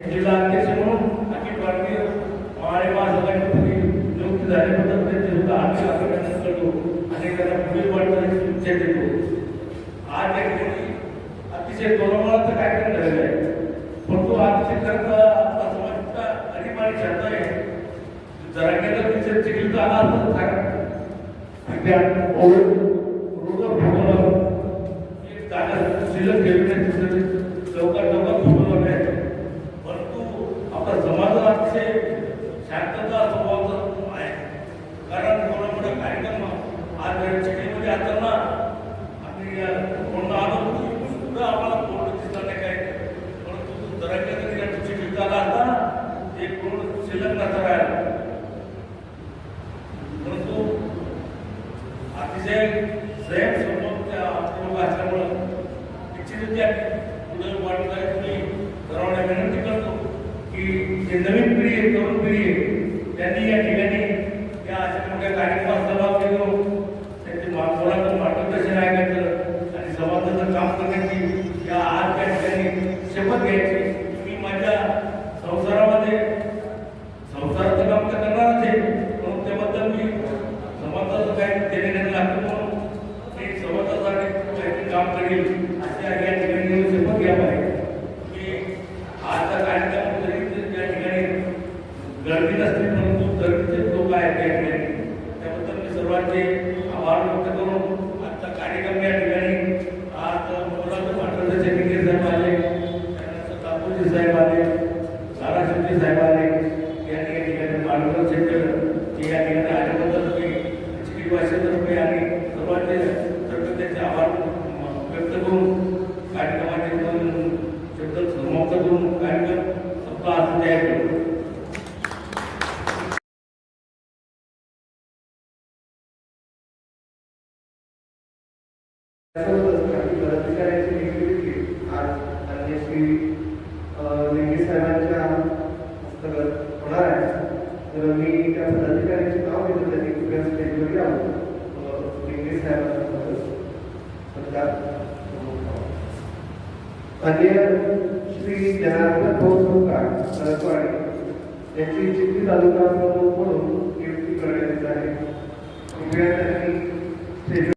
जिल्हा अध्यक्ष म्हणून अखिल भारतीय माळे महासंघाची नियुक्ती झाल्याबद्दल त्यांचे सुद्धा आर्थिक अभिनंदन करतो. आणि त्यांना पुढील वाटचालीस शुभेच्छा देतो आज या ठिकाणी अतिशय गौरवाचा कार्यक्रम झालेला आहे. परंतु तो अतिशय खरं तर आपला समाज इतका अनिवार्य शब्द आहे. जरा गेलं तिथे चिखलीचा आला असं तर सांगा त्या रोड रोडवर एक जागा शिल्लक ठेवली नाही तिथे लवकर लवकर फुटवलं नाही परंतु आपला समाज हा अतिशय शांतता स्वभावाचा आहे कारण एवढा मोठा कार्यक्रम आज चिठ्ठीमध्ये आणि कोण आलो सुद्धा आम्हाला कोण दिसला नाही काय परंतु जरा तरी या आला असता एक शिल्लक नसता राहिला. परंतु अतिशय संयम स्वभाव त्या असल्यामुळं पुढे तुम्ही सर्वांना विनंती करतो की जे नवीन पिढी आहे तरुण पिढी आहे त्यांनी या ठिकाणी या अशा मोठ्या कार्यक्रमात सहभाग घेऊन त्यांचे कोणाचं मार्गदर्शन ऐकायचं आणि समाजाचं या आज त्या ठिकाणी शपथ घ्यायची. मी माझ्या संसारामध्ये संसाराचं काम तर करणारच आहे म्हणून त्याबद्दल मी समाजाचं काही देणे घेणे लागतं म्हणून मी समाजासाठी काहीतरी काम करेल कार्यालय या ठिकाणी माणगाव सेंटर जे या ठिकाणी आल्याबद्दल एच डी वाशिंदतर्फे आणि सर्वांचे तर्फे त्यांचे आभार व्यक्त करून कार्यक्रमाचे दोन शब्द समाप्त करून कार्यक्रम सप्ताह तयार केला. आज अन्य श्री लिंगे साहेबांनी सगळं होणार आहे. तर मी त्या पदाधिकाऱ्यांचे नाव घेतो त्यांनी कृपया स्टेजमध्ये आलो इंग्लिश साहेबांना अन्य श्री जनार्दन भाऊसोकार सरकवाडे यांची चिठ्ठी तालुका म्हणून नियुक्ती करण्यात येत आहे. कृपया त्यांनी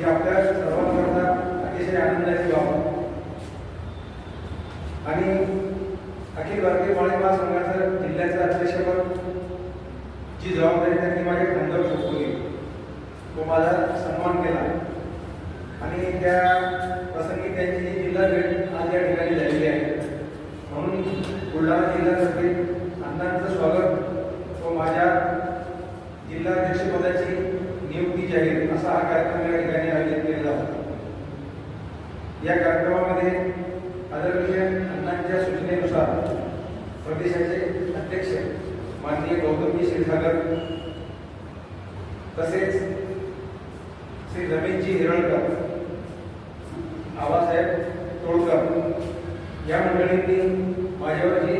ही आपल्या सर्वांकरता अतिशय आनंदाची बाब. आणि अखिल भारतीय माळी महासंघाचं जिल्ह्याचं अध्यक्षपद जी जबाबदारी त्यांनी माझ्या खांद्यावर सोपवली तो माझा सन्मान केला. आणि त्या प्रसंगी त्यांची जी जिल्हा भेट आज या ठिकाणी झालेली आहे. म्हणून बुलढाणा जिल्ह्यातर्फे अण्णांचं स्वागत व माझ्या जिल्हाध्यक्षपदाची नियुक्ती जाहीर असा हा कार्यक्रम या ठिकाणी आयोजित केलेला होता. या कार्यक्रमामध्ये आदरणीय अण्णांच्या सूचनेनुसार प्रदेशाचे अध्यक्ष माननीय गौतमजी क्षीरसागर तसेच श्री रमेशजी हिरळकर आबासाहेब तोडकर या मंडळींनी माझ्यावर जी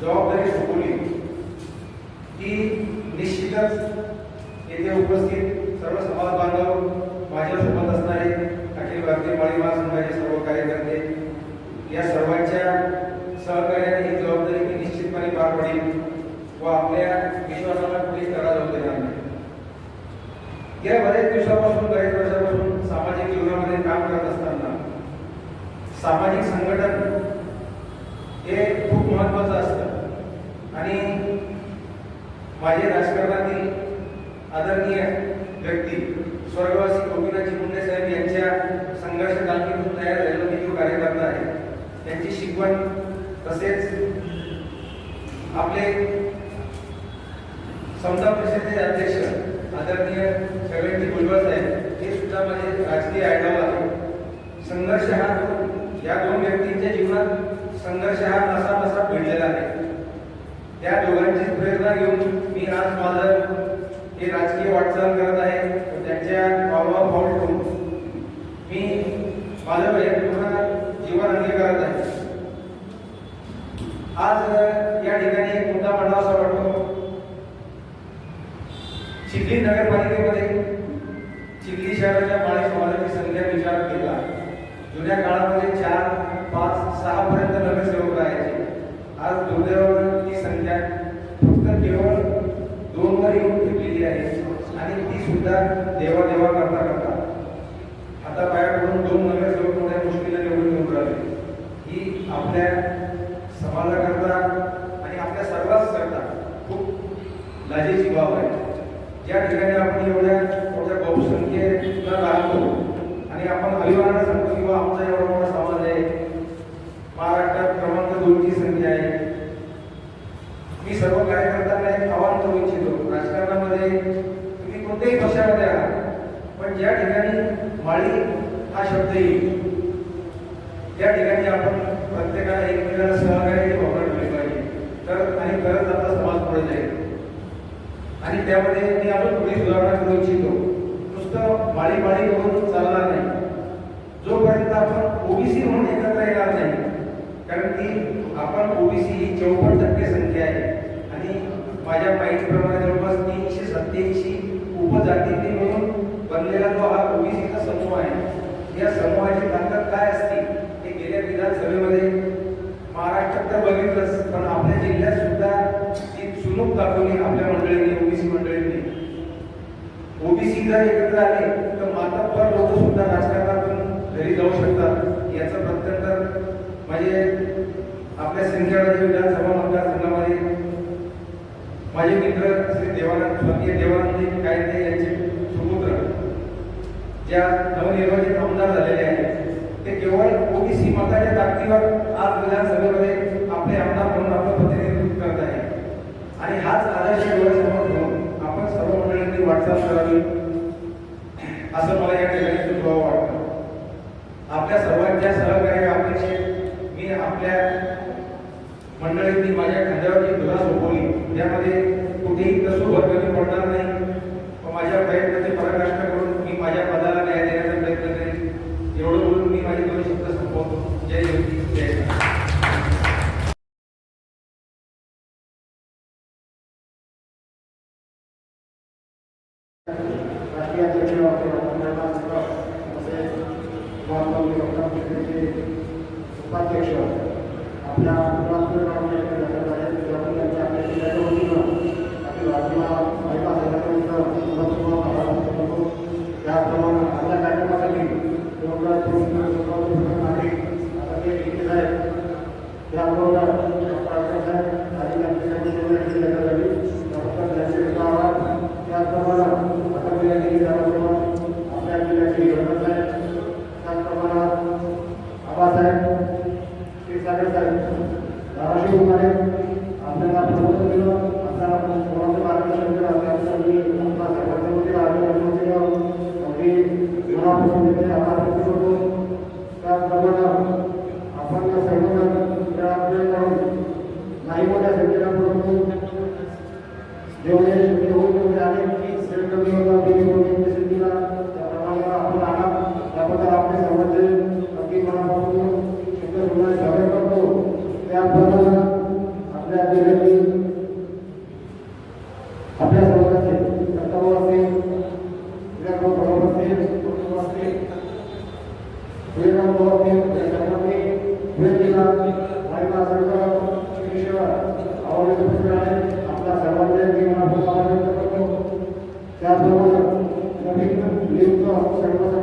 जबाबदारी सोपवली. ती निश्चितच येथे उपस्थित सर्व समाज बांधव माझ्यासोबत असणारे अखिल भारतीय माळी महासंघाचे सर्व कार्यकर्ते या सर्वांच्या सहकार्याने ही जबाबदारी मी निश्चितपणे पार पडेल व आपल्या विश्वासाला कुठेही तडा जाऊ देणार नाही. गेल्या बऱ्याच दिवसापासून बऱ्याच वर्षापासून सामाजिक जीवनामध्ये काम करत असताना सामाजिक संघटन हे खूप महत्वाचं असतं. आणि माझे राजकारणातील आदरणीय व्यक्ती स्वर्गवासी गोपीनाथजी मुंडे साहेब यांच्या संघर्ष कालखीतून तयार झालेला मी जो कार्यकर्ता आहे त्यांची शिकवण तसेच आपले समता परिषदेचे अध्यक्ष आदरणीय सगळ्यांचे भुजबळ साहेब हे सुद्धा माझे राजकीय आयडॉल आहे संघर्ष हा या दोन व्यक्तींच्या जीवनात संघर्ष हा नसा नसा भिडलेला आहे. त्या दोघांची प्रेरणा घेऊन मी आज माझं हे राजकीय वाटचाल करत आहे. त्यांच्या भावा पाऊल ठेवून मी माझं हे पूर्ण जीवन अंगीकारत आहे. आज या ठिकाणी एक मुद्दा मांडावासा वाटतो. चिखली नगरपालिकेमध्ये चिखली शहराच्या माळी समाजाची संख्या विचार सुद्धा देवा देवा करता करता. आता बाहेर दोन दोन नगरसेवक मोठ्या मुश्किला निवडून घेऊन राहिले. ही आपल्या समाजाकरता आणि आपल्या सर्वांच करता खूप लाजेची बाब आहे. ज्या ठिकाणी आपण एवढ्या मोठ्या बहुसंख्येला राहतो आणि आपण अभिमानाने सांगतो की बा आमचा एवढा मोठा समाज आहे. महाराष्ट्रात क्रमांक दोनची संख्या आहे. मी सर्व कार्यकर्त्यांना एक आवाहन करू इच्छितो. राजकारणामध्ये कोणत्याही पक्षामध्ये आहात पण ज्या ठिकाणी माळी हा शब्द येईल त्या ठिकाणी आपण प्रत्येकाला एकमेकाला सहकार्याची भावना ठेवली पाहिजे. तर आणि करत जाता समाज पुढे जाईल. आणि त्यामध्ये मी अजून पुढे सुधारणा करू इच्छितो. नुसतं माळी माळी करून चालणार नाही. जोपर्यंत आपण ओबीसी म्हणून एकत्र येणार नाही कारण की आपण ओबीसी ही चौपन्न टक्के संख्या आहे. आणि माझ्या माहितीप्रमाणे जवळपास तीनशे सत्याऐंशी उपजातींनी म्हणून बनलेला जो हा ओबीसीचा समूह आहे या समूहाची ताकद काय असते हे गेल्या विधानसभेमध्ये महाराष्ट्रात तर बघितलंच पण आपल्या जिल्ह्यात सुद्धा ती चुनूक दाखवली आपल्या मंडळींनी ओबीसी मंडळींनी. ओबीसी जर एकत्र आले तर मातब्बर लोक सुद्धा राजकारणातून घरी जाऊ शकतात याचं प्रत्यंतर म्हणजे आपल्या सिंदखेड विधानसभा माझे मित्र श्री देवानंद स्वर्गीय देवानंद कायदे यांचे सुपुत्र ज्या नवनिर्वाचित आमदार झालेले आहेत ते केवळ ओबीसी मताच्या ताकदीवर आज विधानसभेमध्ये आपले आमदार म्हणून आपलं प्रतिनिधित्व करत आहे. आणि हाच आदर्श डोळ्यासमोर ठेवून आपण सर्व मंडळांनी वाटचाल करावी असं मला या ठिकाणी सुचवावं वाटतं. आपल्या सर्वांच्या सहकार्य अपेक्षेत मी आपल्या मंडळींनी माझ्या खांद्यावरची धुरा सोपवली त्यामध्ये कुठेही कसू भर कमी पडणार नाही. माझ्या प्रयत्नाचे पराकाष्ठा करून मी माझ्या पदाला न्याय देण्याचा प्रयत्न करेन. एवढं बोलून मी माझे दोन शब्द संपवतो. जय हिंद जय महाराष्ट्र. राष्ट्रीय अध्यक्ष आपल्याला तसेच महात्मा म्हणजे उपाध्यक्ष आपल्या मुलांकडे राहून त्यांच्या आपल्या जिल्ह्याच्या वतीनं आपली बाजूला महिला संघटनेचं महत्त्व आभार करतो त्याप्रमाणे आपल्या कार्यक्रमासाठी योगदान नागरिक आता ते इथे आहेत त्याबरोबर डॉक्टर साहेब आणि त्यांची देण्यात आली डॉक्टर त्यांचे आभार त्याचप्रमाणे आता मी या ठिकाणी झाल्याबरोबर आपल्या जिल्ह्याचे गणपत साहेब त्याचप्रमाणात आबासाहेब क्षीरसागर साहेब धाराशिव उमाडे आपल्याला प्रबोधन दिलं आपल्याला सर्वांचं मार्गदर्शन केलं आणि आपल्या मी आपला सर्वांच्या वतीनं अभिनंदन केलं अगदी मनापासून तिथे आभार व्यक्त करतो त्याचप्रमाणे आपण या सर्वजण त्या आपल्याला नाही मोठ्या संख्येला परंतु जेवढे शक्य होईल तेवढे अनेक सेल कमी होता कमी होते सिद्धीला त्याप्रमाणे आपण आला त्याबद्दल आपले सर्वांचे अगदी मनापासून शब्द सुद्धा स्वागत करतो त्याप्रमाणे आपल्या जिल्ह्यातील आपल्या सर्वांचे कर्तव्य असेल क्रियाक्रम बरोबर असेल कुटुंब असेल वेगळा बरोबर असेल या सर्वांनी वेळ दिला महिला सरकार शिक्षण आवडीचं पुस्तक आहे आपल्या सर्वांच्या जीवनात आभार व्यक्त करतो त्याचबरोबर नवीन नियुक्त